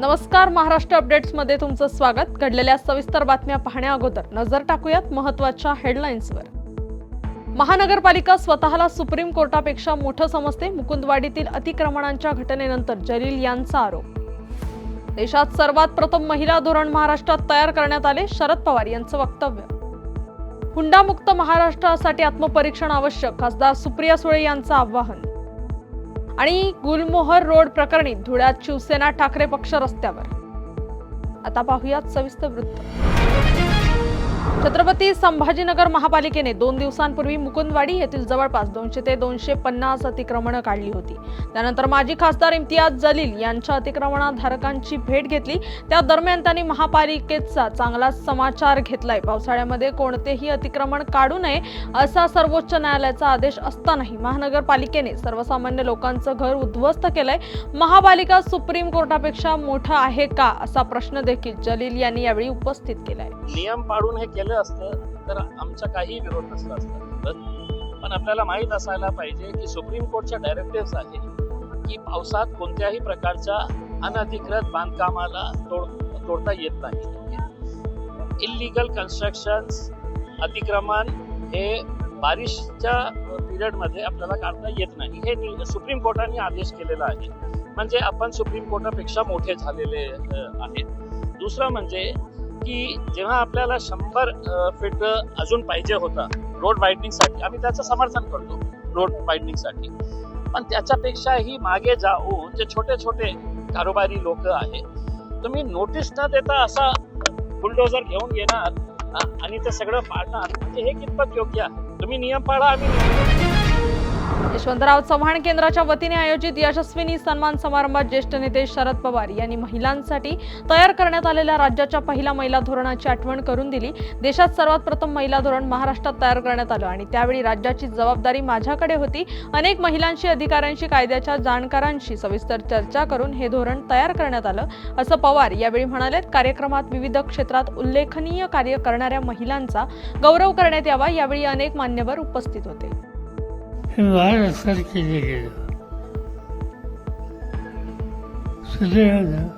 नमस्कार महाराष्ट्र अपडेट्समध्ये तुमचं स्वागत. घडलेल्या सविस्तर बातम्या पाहण्या अगोदर नजर टाकूयात महत्त्वाच्या हेडलाईन्सवर. महानगरपालिका स्वतःला सुप्रीम कोर्टापेक्षा मोठं समजते मुकुंदवाडीतील अतिक्रमणांच्या घटनेनंतर जलील यांचा आरोप. देशात सर्वात प्रथम महिला धोरण महाराष्ट्रात तयार करण्यात आले शरद पवार यांचं वक्तव्य. हुंडामुक्त महाराष्ट्रासाठी आत्मपरीक्षण आवश्यक खासदार सुप्रिया सुळे यांचं आवाहन. आणि गुलमोहर रोड प्रकरणी धुळ्यात शिवसेना ठाकरे पक्ष रस्त्यावर. आता पाहूयात सविस्तर वृत्त. छत्रपती संभाजीनगर महापालिकेने दोन दिवसांपूर्वी मुकुंदवाडी येथील जवळपास दोनशे ते दोनशे पन्नास अतिक्रमणं काढली होती. त्यानंतर माजी खासदार इम्तियाज जलील यांच्या अतिक्रमणाधारकांची भेट घेतली. त्या दरम्यान त्यांनी महापालिकेचा चांगला समाचार घेतलाय. पावसाळ्यामध्ये कोणतेही अतिक्रमण काढू नये असा सर्वोच्च न्यायालयाचा आदेश असतानाही महानगरपालिकेने सर्वसामान्य लोकांचं घर उद्ध्वस्त केलंय. महापालिका सुप्रीम कोर्टापेक्षा मोठं आहे का असा प्रश्न देखील जलील यांनी यावेळी उपस्थित केलाय. नियम पाळून हे केलं असतं तर आमचा काही विरोध नसला असता. पण- आपल्याला माहीत असायला पाहिजे की सुप्रीम कोर्टच्या डायरेक्टिव्ह आहे की पावसात कोणत्याही प्रकारच्या अनधिकृत बांधकामाला तोड तोडता येत नाही. इलिगल कन्स्ट्रक्शन्स अतिक्रमण हे बारिशच्या पिरियडमध्ये आपल्याला काढता येत नाही. हे सुप्रीम कोर्टाने आदेश केलेला आहे. म्हणजे आपण सुप्रीम कोर्टापेक्षा मोठे झालेले आहेत. दुसरं म्हणजे की जेव्हा आपल्याला शंभर फीट अजून पाहिजे होता रोडसाठी आम्ही त्याचं समर्थन करतो रोडसाठी. पण त्याच्यापेक्षाही मागे जाऊन जे छोटे छोटे कारोबारी लोक आहेत तुम्ही नोटीस न देता असा बुलडोजर घेऊन येणार आणि ते सगळं पाळणार म्हणजे हे कितपत योग्य आहे? तुम्ही नियम पाळा आम्ही यशवंतराव चव्हाण केंद्राच्या वतीने आयोजित यशस्विनी सन्मान समारंभात ज्येष्ठ नेते शरद पवार यांनी महिलांसाठी तयार करण्यात आलेल्या राज्याच्या पहिल्या महिला धोरणाची आठवण करून दिली. देशात सर्वात प्रथम महिला धोरण महाराष्ट्रात तयार करण्यात आलं आणि त्यावेळी राज्याची जबाबदारी माझ्याकडे होती. अनेक महिलांशी अधिकाऱ्यांशी कायद्याच्या जाणकारांशी सविस्तर चर्चा करून हे धोरण तयार करण्यात आलं. असं पवार यावेळी म्हणाले कार्यक्रमात विविध क्षेत्रात उल्लेखनीय कार्य करणाऱ्या महिलांचा गौरव करण्यात यावा यावेळी अनेक मान्यवर उपस्थित होते. हे महाराष्ट्रात केले गेलं सुदैवानं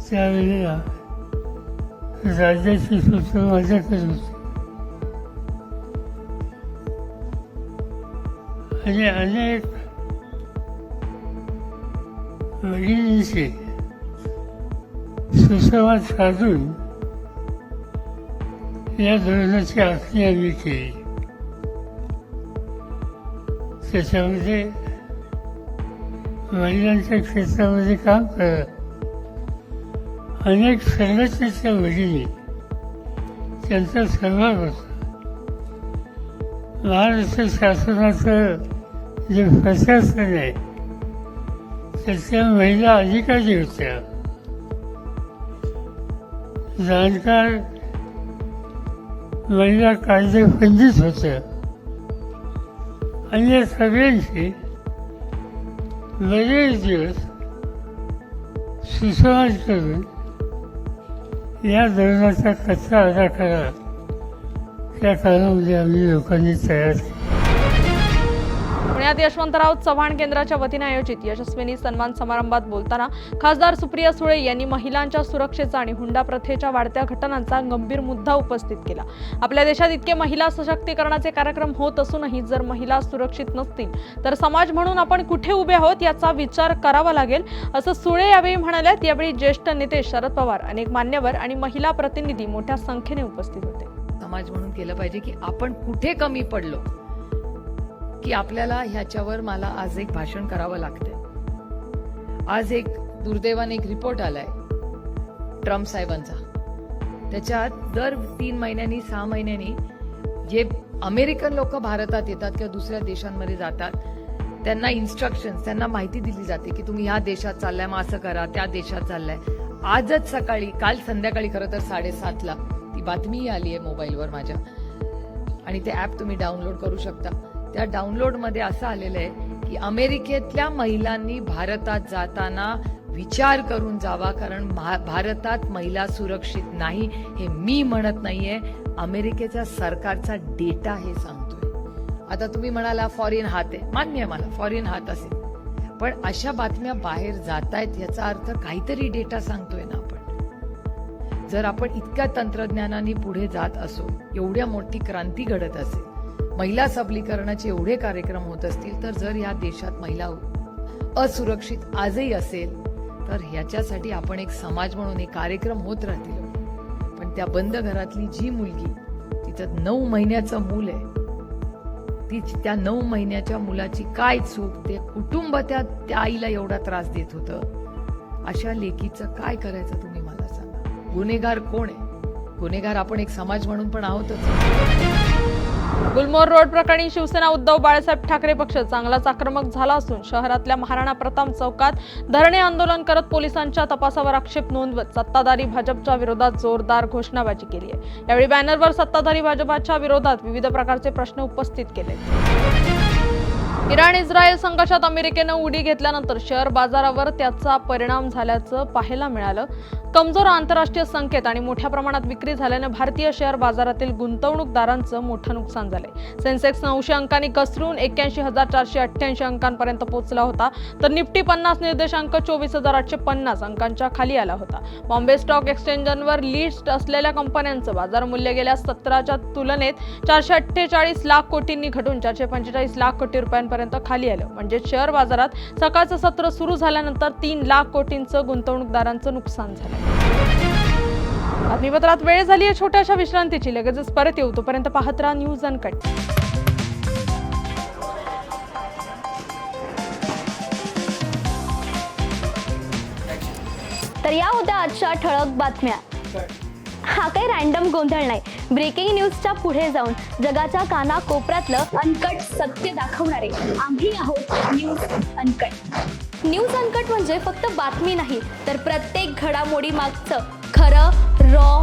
त्यावेळेला राज्याची सूत्र माझ्याकडे होती आणि अनेक भगिनींचे सुसंवाद साधून या धोरणाची आखणी आम्ही केली त्याच्यामध्ये महिलांच्या क्षेत्रामध्ये काम करत. अनेक संघटनेच्या भगिनी त्यांचा सहभाग होता महाराष्ट्र शासनाचं जे प्रशासन आहे त्याच्या महिला अधिकारी होत्या. जाणकार महिला कायदे पंडित होत्या. अन्य सगळ्यांशी बरेच दिवस सुसंवाद करून या धोरणाचा कच्चा आराखडा त्या काळामध्ये आम्ही लोकांनी तयार केला. पुण्यात यशवंतराव चव्हाण केंद्राच्या वतीने आयोजित यशस्विनी सन्मान समारंभात बोलताना खासदार सुप्रिया सुळे यांनी महिलांच्या सुरक्षेचा आणि हुंडा प्रथेच्या वाढत्या घटनांचा गंभीर मुद्दा उपस्थित केला. आपल्या देशात इतके महिला सशक्तीकरणाचे कार्यक्रम होत असूनही जर महिला सुरक्षित नसतील तर समाज म्हणून आपण कुठे उभे आहोत याचा विचार करावा लागेल असं सुळे यावेळी म्हणाल्यात. यावेळी ज्येष्ठ नेते शरद पवार अनेक मान्यवर आणि महिला प्रतिनिधी मोठ्या संख्येने उपस्थित होते. समाज म्हणून केलं पाहिजे की आपण कुठे कमी पडलो की आपल्याला ह्याच्यावर मला आज एक भाषण करावं लागतंय. आज एक दुर्दैवाने एक रिपोर्ट आलाय ट्रम्प साहेबांचा. त्याच्यात दर तीन महिन्यांनी सहा महिन्यांनी जे अमेरिकन लोक भारतात येतात किंवा दुसऱ्या देशांमध्ये जातात त्यांना इन्स्ट्रक्शन त्यांना माहिती दिली जाते की तुम्ही ह्या देशात चाललाय मग असं करा त्या देशात चाललाय. आजच सकाळी काल संध्याकाळी खरं तर साडेसातला ती बातमीही आली आहे मोबाईलवर माझ्या. आणि ते ॲप तुम्ही डाउनलोड करू शकता. त्या डाउनलोडमध्ये असं आलेलं आहे की अमेरिकेतल्या महिलांनी भारतात जाताना विचार करून जावा कारण भारतात महिला सुरक्षित नाही हे मी म्हणत नाहीये. अमेरिकेचा सरकारचा डेटा हे सांगतोय. आता तुम्ही म्हणाला फॉरेन हात आहे. मान्य आहे मला फॉरेन हात असेल. पण अशा बातम्या बाहेर जात आहेत याचा अर्थ काहीतरी डेटा सांगतोय ना आपण. जर आपण इतक्या तंत्रज्ञानाने पुढे जात असो एवढ्या मोठी क्रांती घडत असेल महिला सबलीकरणाचे एवढे कार्यक्रम होत असतील तर जर या देशात महिला असुरक्षित आजही असेल तर ह्याच्यासाठी आपण एक समाज म्हणून एक कार्यक्रम होत राहतील. पण त्या बंद घरातली जी मुलगी तिचं नऊ महिन्याचं मूल आहे ती त्या नऊ महिन्याच्या मुलाची काय चूक ते कुटुंब त्या त्या आईला एवढा त्रास देत होतं? अशा लेकीचं काय करायचं तुम्ही मला सांगा? गुन्हेगार कोण आहे? गुन्हेगार आपण एक समाज म्हणून पण आहोतच. गुलमोर रोड प्रकरणी शिवसेना उद्धव बाळासाहेब ठाकरे पक्ष चांगलाच आक्रमक झाला असून शहरातल्या महाराणा प्रताप चौकात धरणे आंदोलन करत पोलिसांच्या तपासावर आक्षेप नोंदवत सत्ताधारी भाजपच्या विरोधात जोरदार घोषणाबाजी केली आहे. यावेळी बॅनरवर सत्ताधारी भाजपाच्या विरोधात विविध प्रकारचे प्रश्न उपस्थित केले. इराण इस्रायल संघर्षात अमेरिकेनं उडी घेतल्यानंतर शेअर बाजारावर त्याचा परिणाम झाल्याचं पाहायला मिळालं. कमजोर आंतरराष्ट्रीय संकेत आणि मोठ्या प्रमाणात विक्री झाल्यानं भारतीय शेअर बाजारातील गुंतवणूकदारांचं मोठं नुकसान झालंय. सेन्सेक्स नऊशे अंकांनी घसरून एक्क्याऐंशी हजार चारशे अठ्ठ्याऐंशी अंकांपर्यंत पोहोचला होता. तर निफ्टी पन्नास निर्देशांक चोवीस हजार आठशे पन्नास अंकांच्या खाली आला होता. बॉम्बे स्टॉक एक्सचेंजवर लिस्ट असलेल्या कंपन्यांचं बाजार मूल्य गेल्या सतराच्या तुलनेत चारशे अठ्ठेचाळीस लाख कोटींनी घटून चारशे पंचेचाळीस लाख कोटी रुपयांपर्यंत खाली आलं. म्हणजे शेअर बाजारात सकाळचं सत्र सुरू झाल्यानंतर तीन लाख कोटींचं गुंतवणूकदारांचं नुकसान झालं. बातमीपत्रात वेळ झाली आहे छोट्याशा विश्रांतीची. लगेचच परत येऊ. तोपर्यंत पाहत राहा न्यूज अनकट तर या होत्या आजच्या ठळक बातम्या. हा काही रॅन्डम गोंधळ नाही. ब्रेकिंग न्यूजच्या पुढे जाऊन जगाच्या काना कोपऱ्यातलं अनकट सत्य दाखवणारे आम्ही आहोत न्यूज अनकट न्यूज अनकट म्हणजे फक्त बातमी नाही तर प्रत्येक घडामोडी मागचं खरं रॉ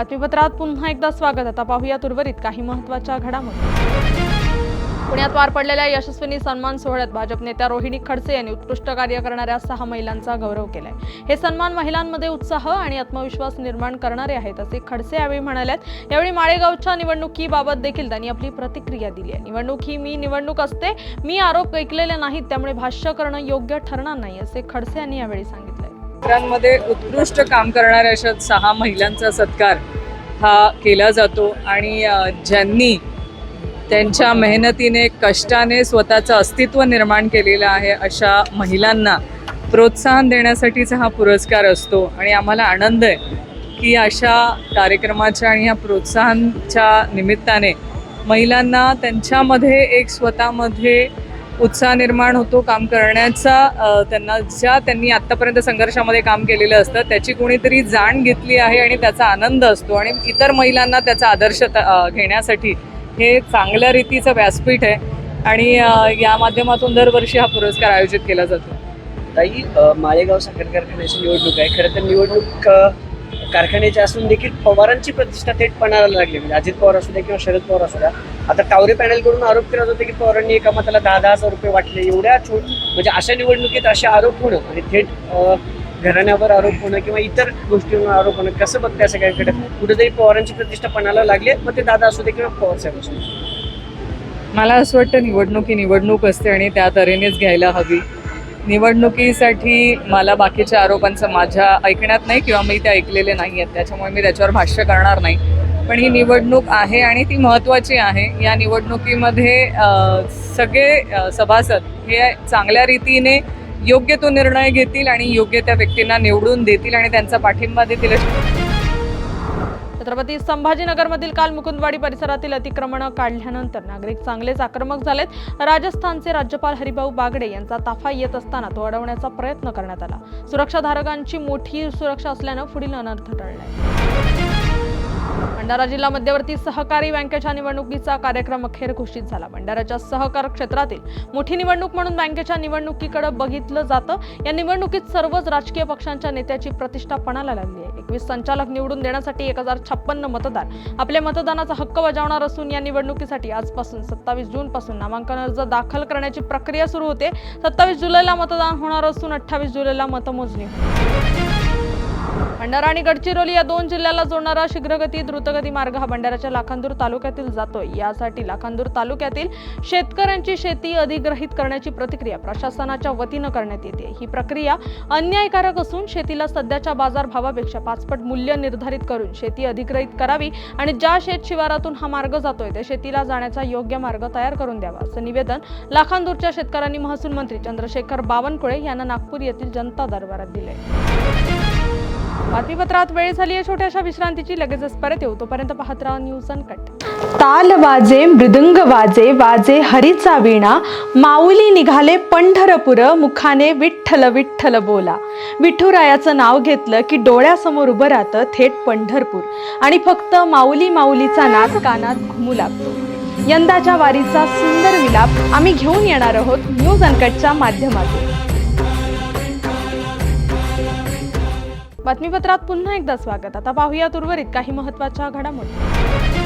बातमीपत्रात पुन्हा एकदा स्वागत. आता पाहूयात उर्वरित काही महत्त्वाच्या घडामोडी. पुण्यात पार पडलेल्या यशस्वीनी सन्मान सोहळ्यात भाजप नेत्या रोहिणी खडसे यांनी उत्कृष्ट कार्य करणाऱ्या सहा महिलांचा गौरव केलाय. हे सन्मान महिलांमध्ये उत्साह आणि आत्मविश्वास निर्माण करणारे आहेत असे खडसे यावेळी म्हणाल्यात. यावेळी माळेगावच्या निवडणुकीबाबत देखील त्यांनी आपली प्रतिक्रिया दिली आहे. निवडणूक ही मी निवडणूक असते मी आरोप ऐकलेले नाहीत त्यामुळे भाष्य करणं योग्य ठरणार नाही असे खडसे यांनी यावेळी सांगितले. क्षेत्रांमध्ये उत्कृष्ट काम करणाऱ्या अशा सहा महिलांचा सत्कार हा केला जातो आणि ज्यांनी त्यांच्या मेहनतीने कष्टाने स्वतःचं अस्तित्व निर्माण केलेलं आहे अशा महिलांना प्रोत्साहन देण्यासाठीचा हा पुरस्कार असतो. आणि आम्हाला आनंद आहे की अशा कार्यक्रमाच्या आणि ह्या प्रोत्साहनच्या निमित्ताने महिलांना त्यांच्यामध्ये एक स्वतःमध्ये उत्साह निर्माण होतो काम करण्याचा. त्यांना ज्या त्यांनी आत्तापर्यंत संघर्षामध्ये काम केलेलं असतं त्याची कोणीतरी जाण घेतली आहे आणि त्याचा आनंद असतो. आणि इतर महिलांना त्याचा आदर्श घेण्यासाठी हे चांगल्या रीतीचं व्यासपीठ आहे. आणि या माध्यमातून दरवर्षी हा पुरस्कार आयोजित केला जातो. ताई माळेगाव साखर कारखान्याची निवडणूक आहे. खरं तर निवडणूक कारखान्याचे असून देखील पवारांची प्रतिष्ठा थेट पणाला लागली. म्हणजे अजित पवार असू द्या किंवा शरद पवार असू द्या. आता टावरे पॅनलकडून आरोप केला जातो की पवारांनी एका मताला दहा दहा हजार रुपये वाटले. एवढ्या छोट म्हणजे अशा निवडणुकीत असे आरोप होणं आणि थेट घराण्यावर आरोप होणं किंवा इतर गोष्टींवर आरोप होणं कसं बघताय सगळ्यांकडे? कुठेतरी पवारांची प्रतिष्ठा पणाला लागली मग ते दादा असू दे किंवा पवार साहेब असू दे. मला असं वाटतं निवडणूक ही निवडणूक असते आणि त्या तऱ्हेनेच घ्यायला हवी. निवडणुकीसाठी मला बाकीच्या आरोपांचं माझ्या ऐकण्यात नाही किंवा मी ते ऐकलेले नाही आहेत. त्याच्यामुळे मी त्याच्यावर भाष्य करणार नाही. पण ही निवडणूक आहे आणि ती महत्त्वाची आहे. या निवडणुकीमध्ये सगळे सभासद हे चांगल्या रीतीने योग्य तो निर्णय घेतील आणि योग्य त्या व्यक्तींना निवडून देतील आणि त्यांचा पाठिंबा देतील अशी छत्रपती संभाजीनगरमधील काल मुकुंदवाडी परिसरातील अतिक्रमणं काढल्यानंतर नागरिक चांगलेच आक्रमक झालेत. राजस्थानचे राज्यपाल हरिभाऊ बागडे यांचा ताफा येत असताना तो अडवण्याचा प्रयत्न करण्यात आला. सुरक्षाधारकांची मोठी सुरक्षा असल्यानं पुढील अनर्थ टळलाय. भंडारा जिल्हा मध्यवर्ती सहकारी बँकेच्या निवडणुकीचा कार्यक्रम अखेर घोषित झाला. भंडाऱ्याच्या सहकार क्षेत्रातील मोठी निवडणूक म्हणून बँकेच्या निवडणुकीकडे बघितलं जातं. या निवडणुकीत सर्वच राजकीय पक्षांच्या नेत्याची प्रतिष्ठा पणाला लागली आहे. एकवीस संचालक निवडून देण्यासाठी एक हजार छप्पन्न मतदार आपल्या मतदानाचा हक्क बजावणार असून या निवडणुकीसाठी आजपासून सत्तावीस जूनपासून नामांकन अर्ज दाखल करण्याची प्रक्रिया सुरू होते. सत्तावीस जुलैला मतदान होणार असून अठ्ठावीस जुलैला मतमोजणी होईल भंडारा आणि गडचिरोली या दोन जिल्ह्याला जोडणारा शीघ्रगती द्रुतगती मार्ग हा भंडाऱ्याच्या लाखांदूर तालुक्यातील जातोय. यासाठी लाखांदूर तालुक्यातील शेतकऱ्यांची शेती अधिग्रहित करण्याची प्रतिक्रिया प्रशासनाच्या वतीनं करण्यात येते. ही प्रक्रिया अन्यायकारक असून शेतीला सध्याच्या बाजारभावापेक्षा पाचपट मूल्य निर्धारित करून शेती अधिग्रहित करावी आणि ज्या शेत शिवारातून हा मार्ग जातोय त्या शेतीला जाण्याचा योग्य मार्ग तयार करून द्यावा असं निवेदन लाखांदूरच्या शेतकऱ्यांनी महसूल मंत्री चंद्रशेखर बावनकुळे यांना नागपूर येथील जनता दरबारात दिले बातमीपत्रात वेळ झाली आहे. छोट्याशा विश्रांतीची लगेचच परत येऊ. तोपर्यंत पाहत राहा न्यूज अनकट ताल वाजे मृदुंग वाजे वाजे हरीचा वीणा. माऊली निघाले पंढरपुर मुखाने विठ्ठल विठ्ठल बोला. विठुरायाचं नाव घेतलं की डोळ्यासमोर उभं राहतं थेट पंढरपूर. आणि फक्त माऊली माऊलीचा नाद कानात घुमू लागतो. यंदाच्या वारीचा सुंदर विलाप आम्ही घेऊन येणार आहोत न्यूज अनकटच्या माध्यमातून. बातमीपत्रात पुन्हा एकदा स्वागत. आता पाहूयात उर्वरित काही महत्त्वाच्या घडामोडी.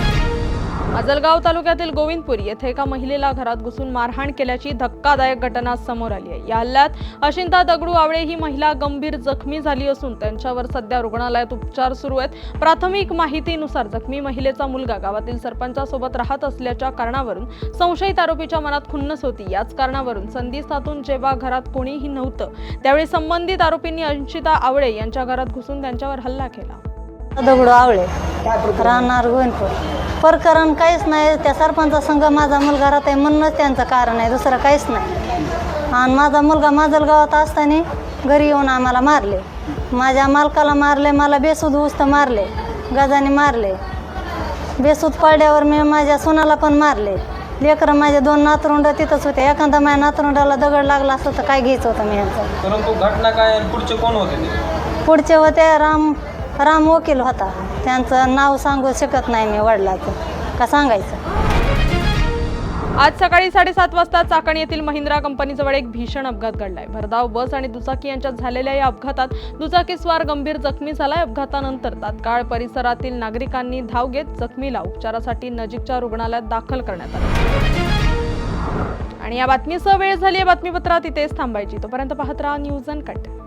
अजलगाव तालुक्यातील गोविंदपूर येथे एका महिलेला घरात घुसून मारहाण केल्याची धक्कादायक घटना समोर आली आहे. या हल्ल्यात अशिंता दगडू आवळे ही महिला गंभीर जखमी झाली असून त्यांच्यावर सध्या रुग्णालयात उपचार सुरू आहेत. प्राथमिक माहितीनुसार जखमी महिलेचा मुलगा गावातील सरपंचासोबत राहत असल्याच्या कारणावरून संशयित आरोपीच्या मनात खुन्नस होती. याच कारणावरून संधी साधून जेव्हा घरात कोणीही नव्हतं त्यावेळी संबंधित आरोपींनी अंशिता आवळे यांच्या घरात घुसून त्यांच्यावर हल्ला केला. दगडू आवळे. राहणार गोविंदपूर. प्रकरण काहीच नाही. त्या सरपंचा संघ माझा मुलगा राहत आहे म्हणूनच त्यांचं कारण आहे. दुसरं काहीच नाही. आणि माझा मुलगा माजलगावात असताना घरी येऊन आम्हाला मारले. माझ्या मालकाला मारले मला बेसूद उस्त मारले गजाने मारले. बेसूद पडल्यावर मी माझ्या सोनाला पण मारले. लेकरं माझे दोन नातरुंड तिथंच होते. एखादा माझ्या नातरुंडाला दगड लागला असतं तर काय घ्यायचं होतं मी यांचं? परंतु घटना काय? पुढचे कोण होते? पुढचे होते राम राम वकील होता. त्यांचं नाव सांगू शकत नाही मी वडिलाचं. का सांगायचं? आज सकाळी साडेसात वाजता चाकण येथील महिंद्रा कंपनीजवळ एक भीषण अपघात घडलाय. भरधाव बस आणि दुचाकी यांच्यात झालेल्या या अपघातात दुचाकीस्वार गंभीर जखमी झालाय. अपघातानंतर तात्काळ परिसरातील नागरिकांनी धाव घेत जखमीला उपचारासाठी नजीकच्या रुग्णालयात दाखल करण्यात आले. आणि या बातमीसह वेळ झाली या बातमीपत्रात इथेच थांबायची. तोपर्यंत पाहत राहा न्यूज अँड कंटेंट.